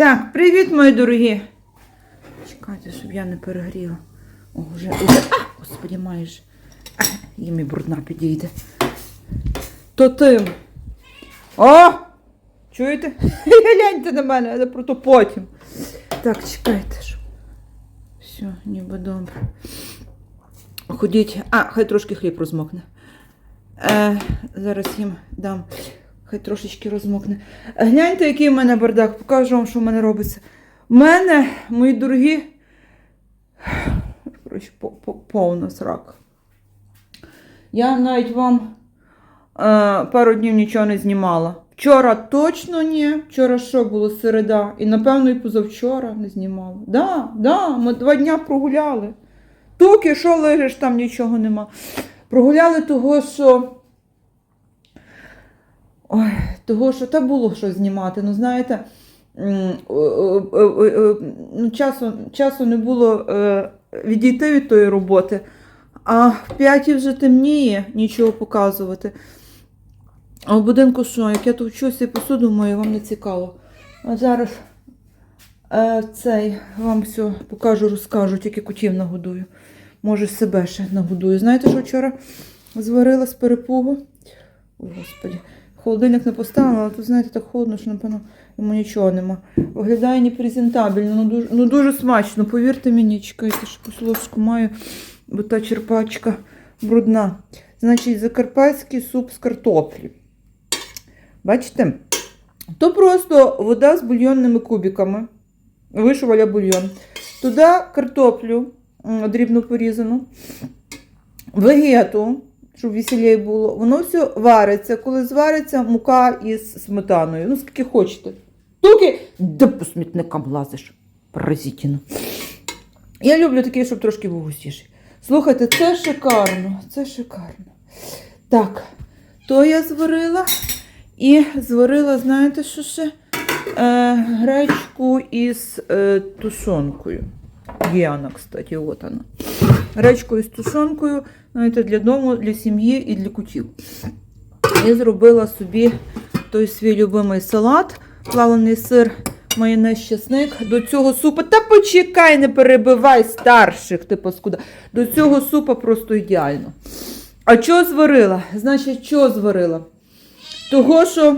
Так, привіт, мої дорогі. Чекайте, щоб я не перегріла. О, вже, вже. А, господі. А, їм і брудна підійде. То тим. О! Чуєте? Гляньте на мене, але про то потім. Так, чекайте ж. Все, ніби добре. Ходіть. А, хай трошки хліб розмокне. Е, зараз їм дам. Хай трошечки розмокне. Гляньте, який в мене бардак. Покажу вам, що в мене робиться. У мене, мої дорогі, коротше, по- по- повна срака. Я навіть вам е, пару днів нічого не знімала. Вчора точно ні. Вчора що було середа? І напевно і позавчора не знімала. Да, да, ми два дня прогуляли. Туки, що лежиш, там нічого нема. Прогуляли того, що. Ой, того, що та було що знімати. Ну, знаєте, ну, часу, часу не було е, відійти від тої роботи, а в п'ятій вже темніє нічого показувати. А в будинку що, як я тут вчуся і посуду мою, вам не цікаво. А зараз е, цей вам все покажу, розкажу, тільки котів нагодую. Може, себе ще нагодую. Знаєте, що вчора зварила з перепугу? О, Господи. Холодильник не поставила, але тут, знаєте, так холодно, що, напевно, йому нічого нема. Виглядає непрезентабельно, ну дуже, ну дуже смачно, повірте мені, чекайте, що пословську маю, бо та черпачка брудна. Значить, закарпатський суп з картоплі. Бачите? То просто вода з бульйонними кубиками. Вишиваля бульйон. Туди картоплю дрібно порізану, вегету, щоб веселіє було. Воно все вариться. Коли звариться, мука із сметаною. Ну, скільки хочете. Туки, де по смітникам лазиш. Паразитіно. Я люблю таке, щоб трошки був густіший. Слухайте, це шикарно, це шикарно. Так, то я зварила. І зварила, знаєте, що ще? Е, гречку із е, тушонкою. Є вона, кстати, от вона. Гречку із тушонкою, знаєте, для дому, для сім'ї і для кутів. І зробила собі той свій любимий салат, плавлений сир, майонез, чесник. До цього супа. Та почекай, не перебивай старших, ти паскуда. До цього супа просто ідеально. А що зварила? Значить, що зварила? Того, що.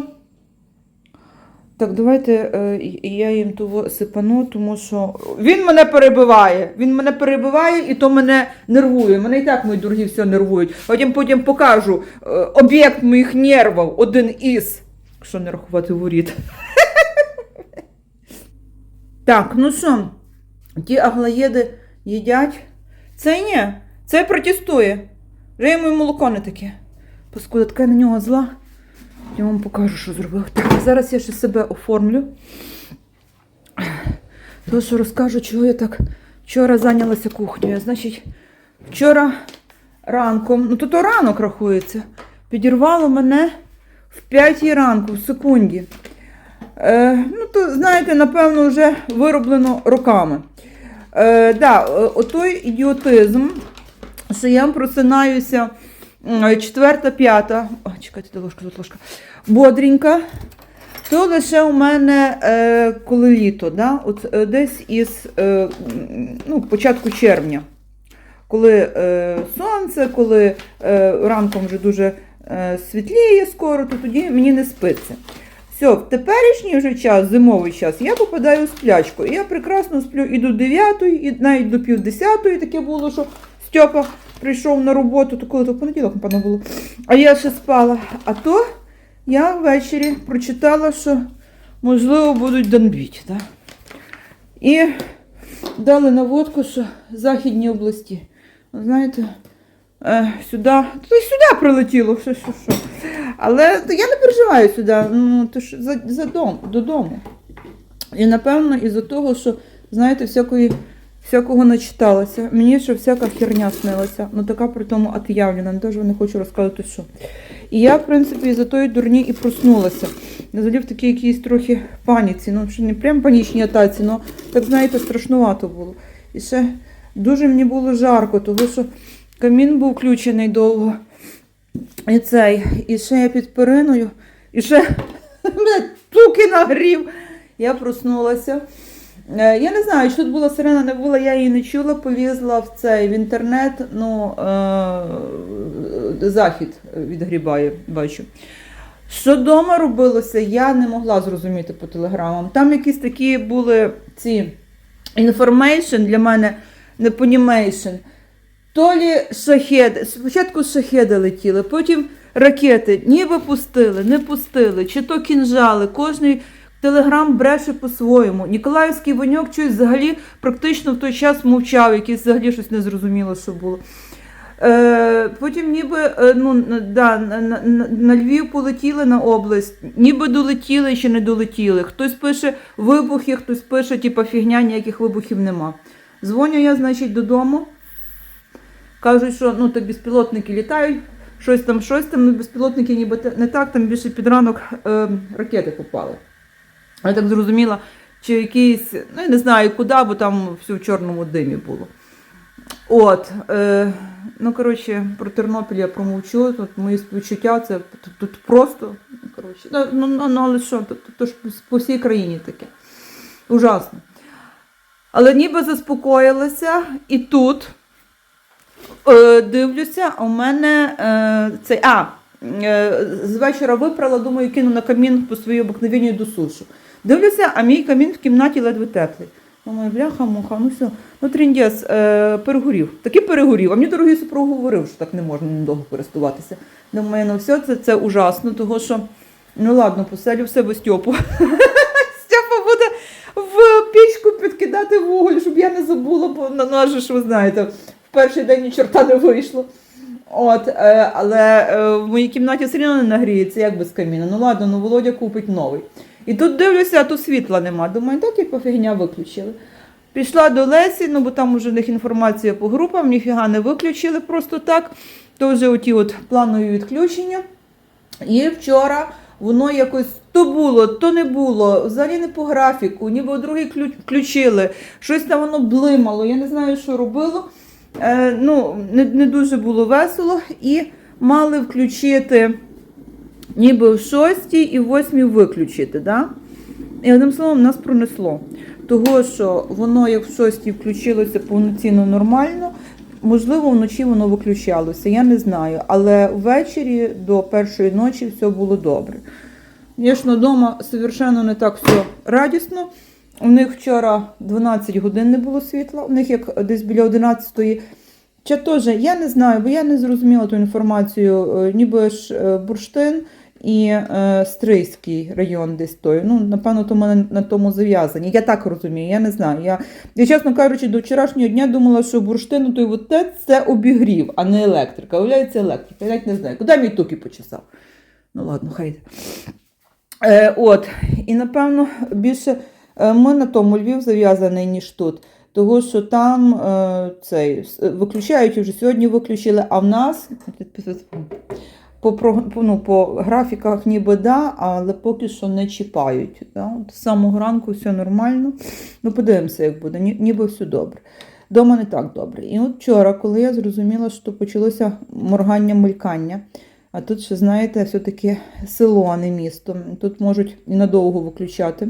Так, давайте е, я їм того сипану, тому що він мене перебиває. Він мене перебиває і то мене нервує. Мене і так мої дорогі все нервують. Потім потім покажу е, об'єкт моїх нервів, один із. Якщо не рахувати воріт. Так, ну що, ті аглоєди їдять. Це ні, це протестує. Вже йому молоко не таке. Паскуда, така на нього зла. Я вам покажу, що зробив. Так, зараз я ще себе оформлю. То, що розкажу, чого я так вчора зайнялася кухнею. Значить, вчора ранком, ну то то ранок рахується, підірвало мене в п'ятій ранку, в секунді. Е, ну, то, знаєте, напевно, вже вироблено роками. Е, да, е, отой ідіотизм, що я просинаюся четверта, п'ята, о, чекайте, де ложка, тут ложка, бодренька, то лише у мене е, коли літо, да? От, е, десь із е, ну, початку червня. Коли е, сонце, коли е, ранком вже дуже е, світліє скоро, то тоді мені не спиться. Все, в теперішній вже час, зимовий час, я попадаю в сплячку. І я прекрасно сплю і до 9, і навіть до пів 10 таке було, що Стьопа прийшов на роботу, то коли то в понеділок, напевно, було. А я ще спала. А то я ввечері прочитала, що можливо будуть донбіть. Да? І дали наводку, що західні області. Знаєте, е, сюди, то й сюди прилетіло, що, що, що. Але я не переживаю сюди, ну, то ж за, за дом, додому. І напевно, із-за того, що, знаєте, всякої, всякого начиталася. Мені ще всяка херня снилася. Ну така при тому отъявлена, теж не хочу розказувати, що. І я, в принципі, із-за тої дурні і проснулася. Взагалі в такій якійсь трохи паніці. Ну, що не прям панічній атаці, але так, знаєте, страшнувато було. І ще дуже мені було жарко, тому що камін був включений довго. І цей, і ще я під периною, і ще мене туки нагрів. Я проснулася. Е, Я не знаю, чи тут була сирена, не була, я її не чула, полізла в цей в інтернет. Ну, е, захід відгрібає, бачу. Що вдома робилося, я не могла зрозуміти по телеграмам. Там якісь такі були ці information для мене не понімейшн. То лі шахеди, спочатку шахеди летіли, потім ракети ніби пустили, не пустили, чи то кінжали. Кожний телеграм бреше по-своєму. Ніколаївський воньок щось взагалі практично в той час мовчав, якийсь взагалі щось незрозуміло, що було. Е, потім ніби е, ну, да, на, Львів полетіли на область, ніби долетіли чи не долетіли. Хтось пише вибухи, хтось пише, типа фігня, ніяких вибухів нема. Дзвоню я, значить, додому. Кажуть, що ну, то безпілотники літають, щось там, щось там, ну безпілотники ніби не так, там більше під ранок е, ракети попали. Я так зрозуміла, чи якийсь, ну я не знаю куди, бо там все в чорному димі було. От, е, ну коротше, про Тернопіль я промовчу. Тут мої співчуття, це тут, тут просто. ну, Коротше, ну, ну, ну, ну, але що, то, то ж по всій країні таке. Ужасно. Але ніби заспокоїлася, і тут е, дивлюся, у мене е, цей. А, е, з вечора випрала, думаю, кину на камін по своїй обикновенній до сушу. Дивлюся, а мій камін в кімнаті ледве теплий. Думаю, бляха, муха, ну все. Ну, тріндєс, е, перегорів. Таки перегорів. А мені дорогий супруг говорив, що так не можна недовго користуватися. Думаю, ну все, це, це ужасно, того що, ну ладно, поселю в себе Стьопу. Стьопа буде в пічку підкидати вуголь, щоб я не забула, бо ну, ну, аж ж ви знаєте, в перший день ні чорта не вийшло. От, е, але е, в моїй кімнаті все одно не нагріється, як без каміна. Ну ладно, ну Володя купить новий. І тут дивлюся, а тут світла нема. Думаю, так і пофігня виключили. Пішла до Лесі, ну бо там уже в них інформація по групам, ніфіга не виключили просто так. То вже оті от планові відключення. І вчора воно якось то було, то не було, взагалі не по графіку, ніби другий ключ- включили, щось там воно блимало, я не знаю, що робило. Е, ну, не, не дуже було весело. І мали включити ніби в шостій і в восьмій виключити. Да? І одним словом, нас пронесло. Того, що воно, як в шостій включилося повноцінно нормально, можливо, вночі воно виключалося, я не знаю. Але ввечері до першої ночі все було добре. Звісно, вдома совершенно не так все радісно. У них вчора 12 годин не було світла, у них як десь біля 11-ї. Чи теж, я не знаю, бо я не зрозуміла ту інформацію, е, ніби ж е, бурштин і е, Стрийський район десь той. Ну, напевно, то мене на тому зав'язані. Я так розумію, я не знаю. Я, я чесно кажучи, до вчорашнього дня думала, що бурштин той от те, це обігрів, а не електрика. Виявляється, електрика. Я навіть не знаю. Куди мій туки почесав? Ну ладно, хай. Е, от, і напевно більше е, ми на тому Львів зав'язаний, ніж тут. Того, що там е, цей, виключають вже сьогодні виключили, а в нас по, ну, по графіках ніби да, але поки що не чіпають. Да? З самого ранку все нормально. Ну, подивимося, як буде, Ні, ніби все добре. Дома не так добре. І от вчора, коли я зрозуміла, що почалося моргання мелькання, а тут ще, знаєте, все-таки село, а не місто. Тут можуть і надовго виключати.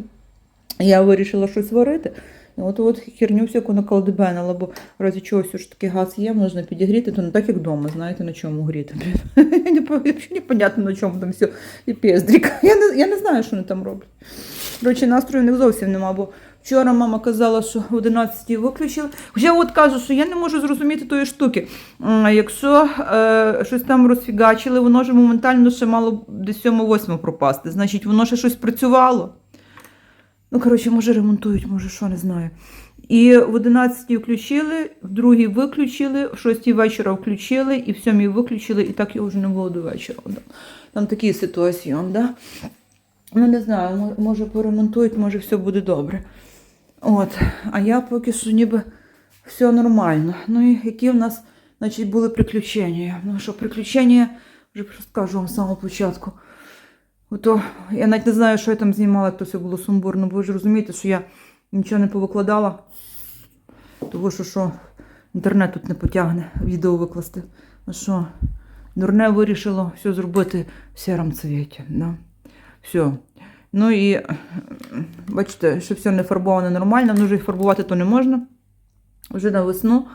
Я вирішила щось варити. І от от херню всяку наколдебенила, бо в разі чогось все ж таки газ є, можна підігріти, то не так, як вдома, знаєте, на чому гріти. Взагалі непонятно, на чому там все і пездрік. Я не, я не знаю, що вони там роблять. Коротше, настрою в них зовсім нема, бо вчора мама казала, що в 11 виключили. Хоча от кажу, що я не можу зрозуміти тої штуки. Якщо е, щось там розфігачили, воно ж моментально ще мало десь 7-8 пропасти. Значить, воно ще щось працювало. Ну, коротше, може ремонтують, може що, не знаю. І в 11 включили, в другій виключили, в 6 вечора включили, і в 7 виключили, і так його вже не було до вечора. Да. Там такий ситуаціон, да? Ну, не знаю, може поремонтують, може все буде добре. От, а я поки що ніби все нормально. Ну і які в нас, значить, були приключення. Ну що, приключення, вже скажу вам з самого початку. Ото я навіть не знаю, що я там знімала, то все було сумбурно, бо ви ж розумієте, що я нічого не повикладала. Того, що що інтернет тут не потягне відео викласти. Ну що, дурне вирішило все зробити в сірому цвіті. Да? Все. Ну і бачите, що все не фарбоване нормально, ну вже й фарбувати то не можна. Вже на весну.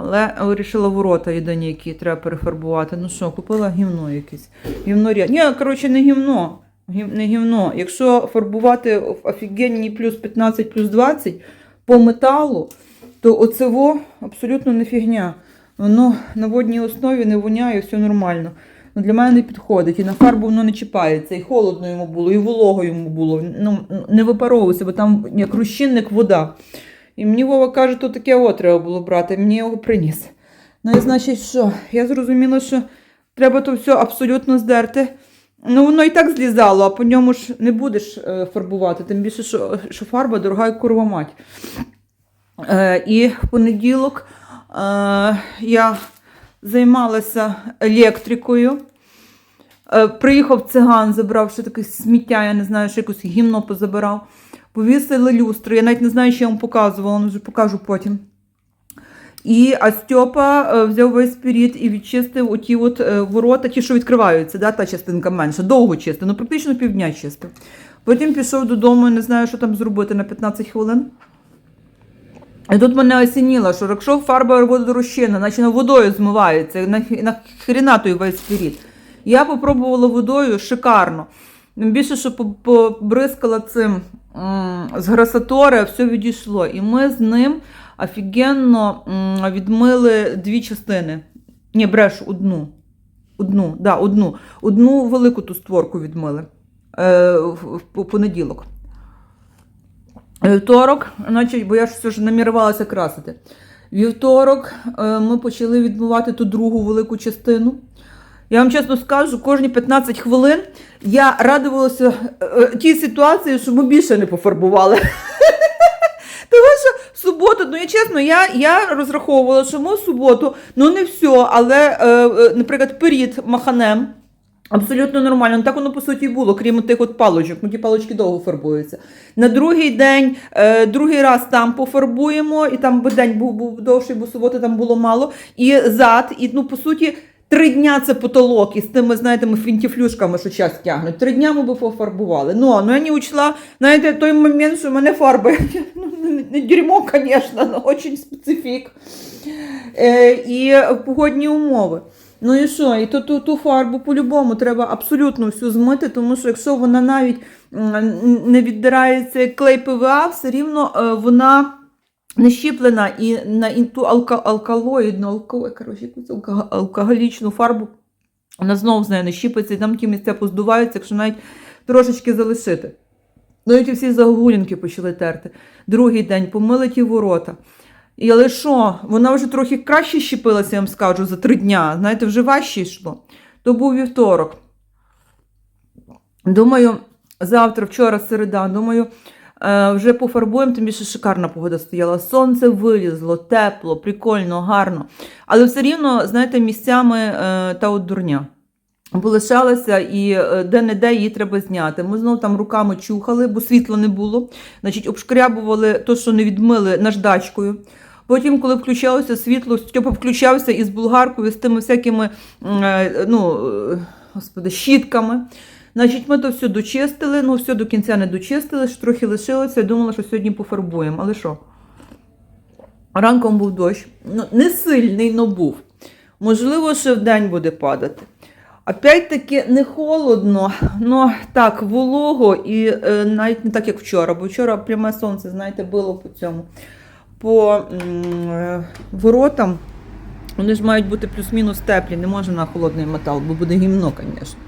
Але вирішила ворота єдині, які треба перефарбувати. Ну що, купила гівно якесь. Гівно ря- Ні, коротше, не гівно. Гів- Не гівно. Якщо фарбувати в офігенні плюс 15, плюс 20 по металу, то оцево абсолютно не фігня. Воно на водній основі не воняє, все нормально. Ну, для мене не підходить. І на фарбу воно не чіпається. І холодно йому було, і волого йому було. Ну, не випаровувався, бо там як розчинник вода. І мені Вова каже, то таке от треба було брати. Мені його приніс. Ну і значить, що? Я зрозуміла, що треба то все абсолютно здерти. Ну, воно і так злізало, а по ньому ж не будеш е, фарбувати. Тим більше, що, що фарба дорога як курва мать. Е, і в понеділок е, я займалася електрикою. Е, приїхав циган, забрав ще таке сміття, я не знаю, що якось гімно позабирав. Повісили люстри. Я навіть не знаю, що я вам показувала, але вже покажу потім. І а Стьопа е, взяв весь спіріт і відчистив оті от е, ворота, ті, що відкриваються, да, та частинка менша. Довго чистив, ну практично півдня чистив. Потім пішов додому, не знаю, що там зробити на 15 хвилин. І тут мене осініло, що якщо фарба водорозчинна, наче на водою змивається, нахріна той весь спіріт. Я попробувала водою шикарно. Більше, що побризкала цим з грасатори, все відійшло. І ми з ним офігенно відмили дві частини. Ні, бреш, одну. Одну, да, одну. Одну велику ту створку відмили е, в, понеділок. Вівторок, значить, бо я ж все ж намірувалася красити. Вівторок е, ми почали відмивати ту другу велику частину. Я вам чесно скажу, кожні 15 хвилин я радувалася е, е, тій ситуації, що ми більше не пофарбували. Тому що в суботу, ну я чесно, я, я розраховувала, що ми в суботу, ну не все, але, е, е, наприклад, перід маханем. Абсолютно нормально. Ну, так воно по суті було, крім тих от палочок. Ну ті палочки довго фарбуються. На другий день, е, другий раз там пофарбуємо, і там би день був, був довший, бо суботи там було мало. І зад, і ну по суті. Три дня це потолок із тими, знаєте, ми фінтіфлюшками, що час тягнуть. Три дня ми би пофарбували. Ну, ну я не учла, знаєте, той момент, що в мене фарби. Ну, не- дерьмо, звісно, але дуже специфік. Е, і погодні умови. Ну і що? І ту, ту, ту фарбу по-любому треба абсолютно всю змити, тому що якщо вона навіть не віддирається клей ПВА, все рівно е, вона не щіплена і на і ту алка, алкалоїдну, алко, коротше, алкоголічну фарбу вона знову з нею не щіпиться, і там ті місця поздуваються, якщо навіть трошечки залишити. Ну і всі загулянки почали терти. Другий день помили ті ворота. І але що, вона вже трохи краще щепилася, я вам скажу, за три дня. Знаєте, вже важче йшло. То був вівторок. Думаю, завтра, вчора середа, думаю, вже пофарбуємо, тим більше шикарна погода стояла. Сонце вилізло, тепло, прикольно, гарно. Але все рівно, знаєте, місцями е, та от дурня. Полишалася і е, де-не-де її треба зняти. Ми знову там руками чухали, бо світла не було. Значить, обшкрябували то, що не відмили наждачкою. Потім, коли включалося світло, Стьопа включався із булгаркою, з тими всякими е, ну, е, господи, щітками. Значить, ми то все дочистили, ну все до кінця не дочистили, ще трохи лишилося. Я думала, що сьогодні пофарбуємо. Але що? Ранком був дощ. Ну, не сильний, але був. Можливо, ще в день буде падати. Опять-таки не холодно, але так, волого і е, навіть не так, як вчора, бо вчора пряме сонце, знаєте, було по цьому. По е, воротам. Вони ж мають бути плюс-мінус теплі, не можна на холодний метал, бо буде гімно, звісно.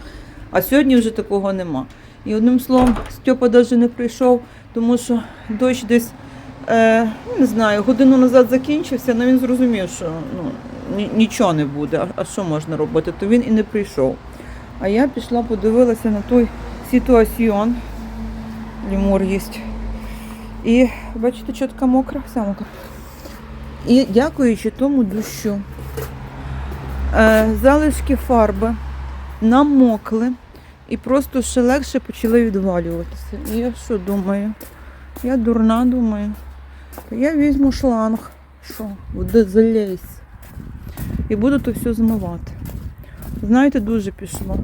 А сьогодні вже такого нема. І одним словом, Стьопа навіть не прийшов, тому що дощ десь, е, ну, не знаю, годину назад закінчився, але він зрозумів, що ну, ні- нічого не буде. А, а що можна робити? То він і не прийшов. А я пішла, подивилася на той ситуаціон. Лімур їсть. І бачите, чітка мокра, вся мокра. І дякуючи тому дощу, е, залишки фарби намокли і просто ще легше почали відвалюватися. І я що думаю? Я дурна думаю. Я візьму шланг, що води залізь. І буду то все змивати. Знаєте, дуже пішло.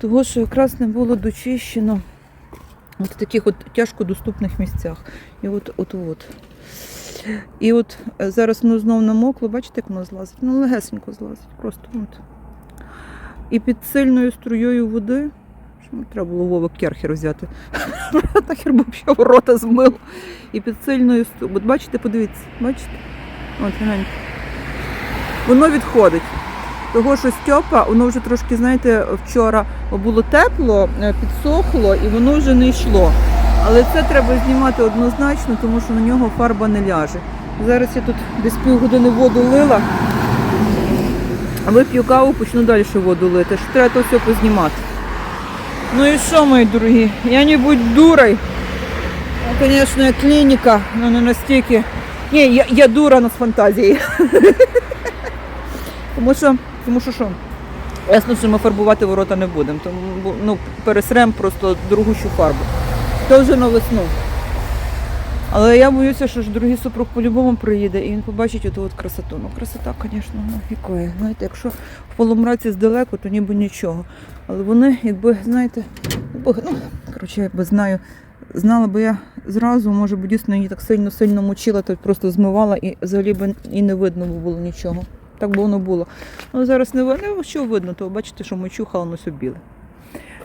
Того, що якраз не було дочищено от в таких от тяжко доступних місцях. І от от от. І от е, зараз воно знов намокло, бачите, як воно злазить? Ну, легесенько злазить. Просто от. І під сильною струєю води. Що треба було Вова керхер взяти. Нахер би ще ворота змив. І під сильною струєю. От бачите, подивіться, бачите? От гляньте. Воно відходить. Того, що Стьопа, воно вже трошки, знаєте, вчора було тепло, е, підсохло і воно вже не йшло. Але це треба знімати однозначно, тому що на нього фарба не ляже. Зараз я тут десь півгодини воду лила, вип'ю каву, почну далі воду лити. Що треба то все познімати. Ну і що, мої дорогі? Я не будь дурой. Ну, звісно, я клініка, але не настільки. Ні, я, я дура але з фантазією. Тому що, тому що що? Ясно, що ми фарбувати ворота не будемо. Тому ну, пересрем просто дорогущу фарбу. То на весну. Але я боюся, що ж другий супруг по-любому приїде і він побачить оту от красоту. Ну, красота, звісно, ну, якої. Знаєте, якщо в полумраці здалеку, то ніби нічого. Але вони, якби, знаєте, якби, ну, коротше, якби знаю, знала би я зразу, може б дійсно її так сильно-сильно мочила, то просто змивала і взагалі б і не видно було нічого. Так би воно було. Ну зараз не видно, що видно, то бачите, що мочуха, воно все біле.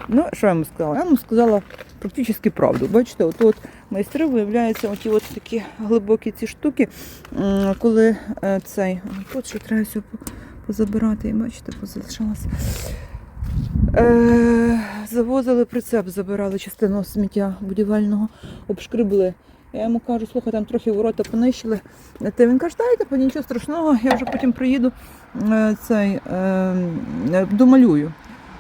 Ну, що я вам сказала? Я вам сказала практично правду. Бачите, от, от майстри виявляються оті от такі глибокі ці штуки, коли е, цей. Тут ще треба все позабирати, і бачите, позалишалося. Е, завозили прицеп, забирали частину сміття будівельного, обшкрибли. Я йому кажу, слухай, там трохи ворота понищили. Та він каже, дайте, па, нічого страшного, я вже потім приїду е, цей, е, е, домалюю.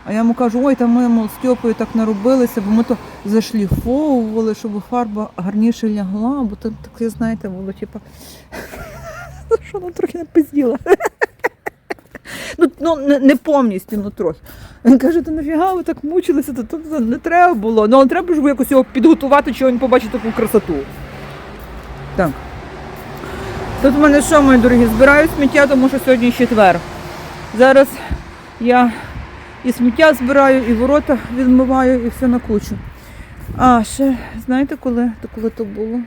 А я йому кажу, ой, там ми мол, з Стьопою так наробилися, бо ми то зашліфовували, щоб фарба гарніше лягла, бо там таке, знаєте, було типу, що вона трохи напизділа. Ну, ну не, повністю, ну трохи. Він каже, то нафіга ви так мучилися, то, то не треба було. Ну, але треба ж якось його підготувати, що він побачить таку красоту. Так. Тут в мене що, мої дорогі, збираю сміття, тому що сьогодні четвер. Зараз я і сміття збираю, і ворота відмиваю, і все на кучу. А ще, знаєте, коли, то коли то було?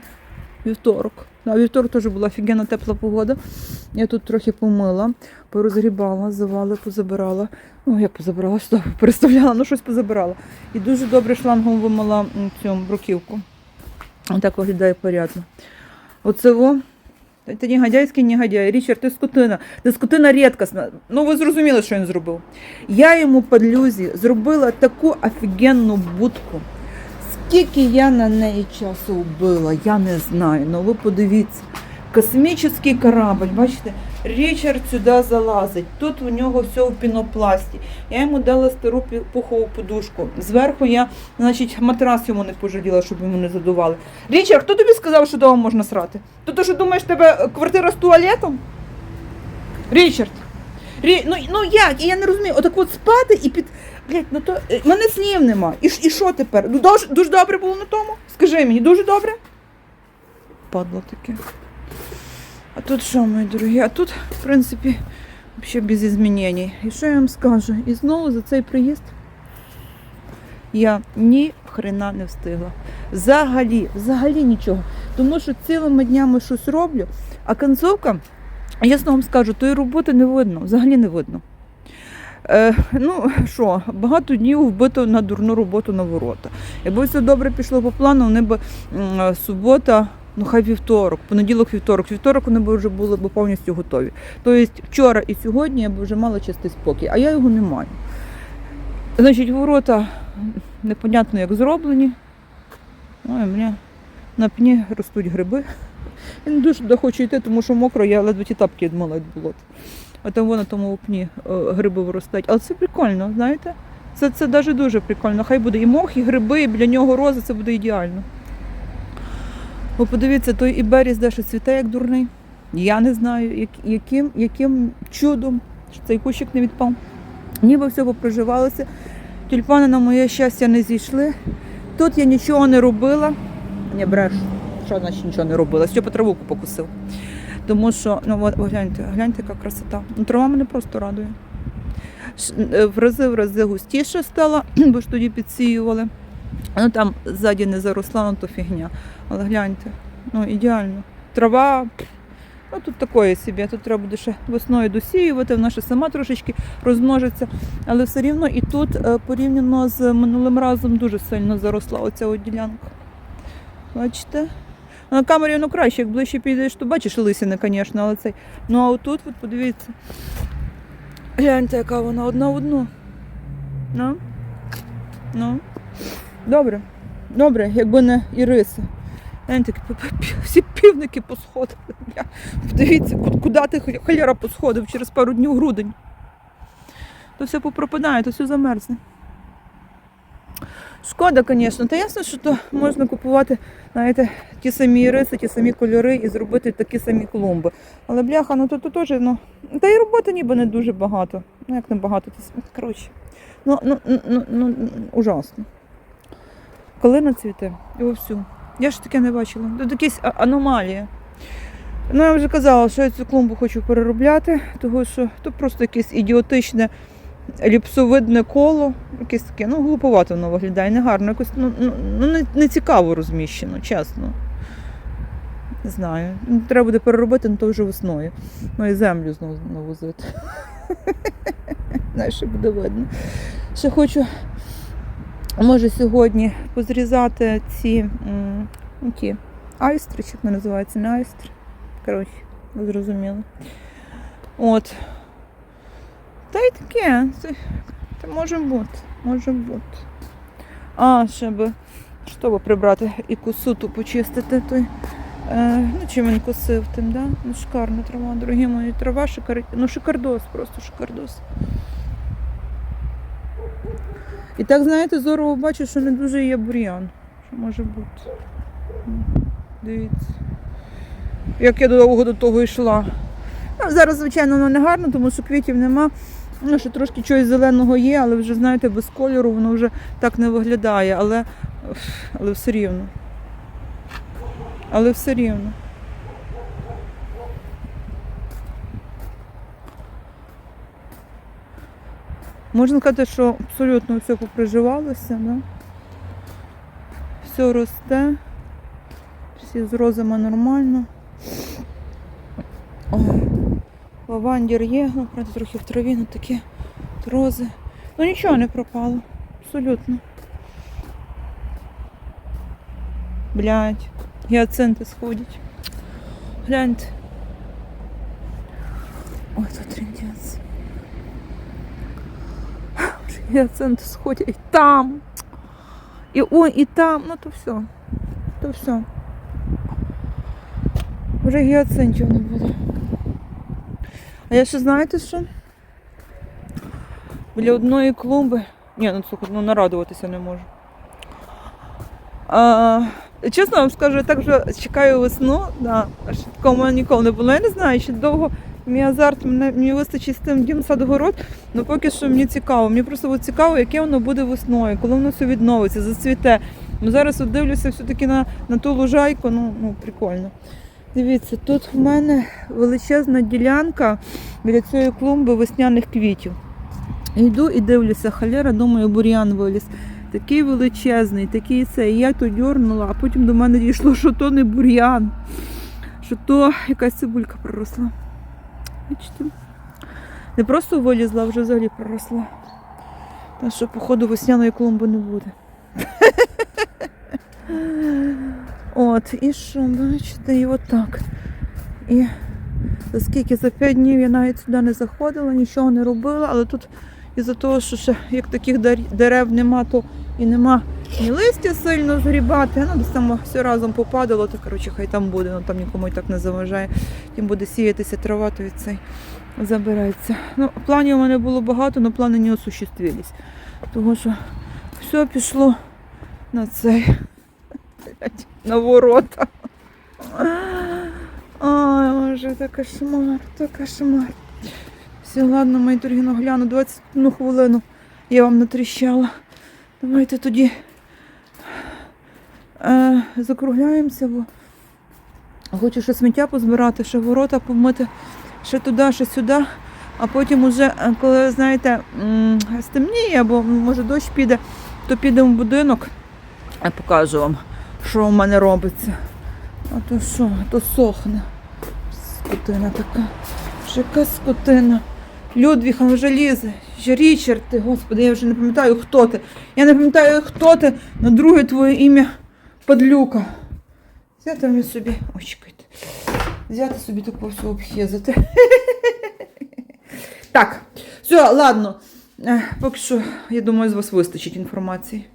Вівторок. На вівторок теж була офігенна тепла погода. Я тут трохи помила, порозгрібала, завали, позабирала. Ну, я позабирала, що переставляла, ну щось позабирала. І дуже добре шлангом вимила цю бруківку. Так виглядає порядно. Оце во. Це негодяйський негодяй. Річард, ти скотина. Ти скотина рідкісна. Ну ви зрозуміли, що він зробив. Я йому по люзі зробила таку офігенну будку. Скільки я на неї часу вбила, я не знаю. Ну ви подивіться. Космічний корабль, бачите, Річард сюди залазить. Тут у нього все в пінопласті. Я йому дала стару пухову подушку. Зверху я, значить, матрас йому не пожаліла, щоб йому не задували. Річард, хто тобі сказав, що дома можна срати? То ти що думаєш, тебе е, квартира з туалетом? Річард. Рі... Ну, ну як? Я не розумію, отак от спати і під. Блять, ну то е, мене слів нема. І, і що тепер? Ну, дуже, дуже добре було на тому? Скажи мені, дуже добре? Падло таке. Тут що, мої дорогі? А тут, в принципі, взагалі без змінень. І що я вам скажу? І знову за цей приїзд я ні хрена не встигла. Взагалі, взагалі нічого. Тому що цілими днями щось роблю, а концовка, ясно вам скажу, тої роботи не видно, взагалі не видно. Е, ну що, багато днів вбито на дурну роботу на ворота. Якби все добре пішло по плану, вони б субота, ну хай вівторок, понеділок, вівторок, вівторок вони б вже були б повністю готові. Тобто вчора і сьогодні я б вже мала чистий спокій, а я його не маю. Значить, ворота непонятно як зроблені. Ой, мене на пні ростуть гриби. Я не дуже туди хочу йти, тому що мокро, я ледве ті тапки відмила від болота. А там вон на тому пні е, гриби виростають. Але це прикольно, знаєте? Це, це навіть дуже прикольно. Хай буде і мох, і гриби, і біля нього рози, це буде ідеально. О, подивіться, той іберіс де що цвіте, як дурний. Я не знаю, як, яким, яким чудом цей кущик не відпав. Ніби все попроживалося. Тюльпани на моє щастя не зійшли. Тут я нічого не робила. Не бреш. Що значить нічого не робила? Степа траву покусив. Тому що, ну от, гляньте, гляньте, яка красота. Ну, трава мене просто радує. Е, В рази в рази густіше стала, бо ж тоді підсіювали. Ну там ззаді не заросла, ну то фігня. Але гляньте, ну ідеально. Трава. Ну тут такої собі, тут треба буде ще весною досіювати, вона ще сама трошечки розмножиться. Але все рівно і тут е, порівняно з минулим разом дуже сильно заросла оця от ділянка. Бачите? На камері воно краще, як ближче підійдеш, то бачиш лисини, звісно, але цей. Ну а отут, от подивіться. Гляньте, яка вона одна в одну. Ну. Ну. Добре. Добре, якби не іриси. Пі- всі півники посходили. Бля. Подивіться, куди- ти холєра посходив через пару днів грудень. То все попропадає, то все замерзне. Шкода, звісно. Та ясно, що то можна купувати, знаєте, ті самі іриси, ті самі кольори і зробити такі самі клумби. Але бляха, ну то, то теж, ну. Та й роботи ніби не дуже багато. Ну як не багато, то коротше. Ну, ну, ну, ну, ну, ужасно. Калина цвіте і вовсю. Я ж таке не бачила. Тут якісь аномалії. Ну, я вже казала, що я цю клумбу хочу переробляти, тому що тут просто якесь ідіотичне ліпсовидне коло, якесь таке, ну, глуповато воно виглядає, негарно, якось ну, ну, ну, не, не цікаво розміщено, чесно. Не знаю. Треба буде переробити, ну то вже весною. Ну і землю знову навозити. Знаєш, що буде видно. Ще хочу, може, сьогодні позрізати ці м, ну, айстри, чи вони називаються, не айстри. Коротше, ви зрозуміли. От. Та й таке. Це, це може бути. Може бути. А, ще би, що прибрати і косу ту почистити той. Е, ну, чим він косив тим, да? Ну, шикарна трава, дорогі мої, трава шикар... ну, шикардос, просто шикардос. І так, знаєте, зорово бачу, що не дуже є бур'ян. Що може бути. Дивіться. Як я довго до того йшла. Ну, зараз, звичайно, воно не гарно, тому що квітів нема. Ну, ще трошки чогось зеленого є, але вже, знаєте, без кольору воно вже так не виглядає, але, але все рівно. Але все рівно. Можна сказати, що абсолютно все поприживалося, да? все росте, всі з розами нормально. Лавандір є, ну, правда, трохи в траві, ну такі от рози. Ну нічого не пропало. Абсолютно. Блядь, гіацинти сходять. Гляньте. Ой, тут трендець. Вже Гіацинти сходять там. І ой, і там. Ну то все. То все. Вже гіацинтів не буде. А я ще знаєте що? Біля одної клумби. Ні, ну слухай, ну нарадуватися не можу. А, чесно вам скажу, я так вже чекаю весну. Да, такого мене ніколи не було. Я не знаю, чи довго мій азарт мене, мені вистачить з тим дім садгород, але поки що мені цікаво. Мені просто цікаво, яке воно буде весною, коли воно все відновиться, зацвіте. Ну зараз от дивлюся все-таки на, на ту лужайку, ну, ну прикольно. Дивіться, тут в мене величезна ділянка біля цієї клумби весняних квітів. Йду і дивлюся, халера, думаю, бур'ян виліз. Такий величезний, такий це. І я то дьорнула, а потім до мене дійшло, що то не бур'ян, що то якась цибулька проросла. Бачите? Не просто вилізла, а вже взагалі проросла. Та що, походу, весняної клумби не буде. От, і що, бачите, і отак. І за скільки за 5 днів я навіть сюди не заходила, нічого не робила, але тут із-за того, що ще як таких дерев нема, то і нема ні листя сильно згрібати. Ну, десь там все разом попадало, то коротше, хай там буде, ну там нікому і так не заважає. Тим буде сіятися трава, то від цей забирається. Ну, планів у мене було багато, але плани не осуществились. Тому що все пішло на цей на ворота. Ой, може, це кошмар, це кошмар. Все, ладно, мої дорогі, ну гляну, 21 хвилину я вам натріщала. Давайте тоді е, закругляємося, бо хочу ще сміття позбирати, ще ворота помити, ще туди, ще сюди. А потім уже, е, коли, знаєте, стемніє, або може дощ піде, то підемо в будинок Я покажу вам, що в мене робиться. А то що, то сохне. Скотина така. Яка скотина. Людвіг, вже лізе. Ще Річард, ти, господи, я вже не пам'ятаю, хто ти. Я не пам'ятаю, хто ти, на друге твоє ім'я Падлюка. Взяти мені собі. Ой, чекайте. Взяти собі таку всю обхізати. Так, все, ладно. Е, Поки що, я думаю, з вас вистачить інформації.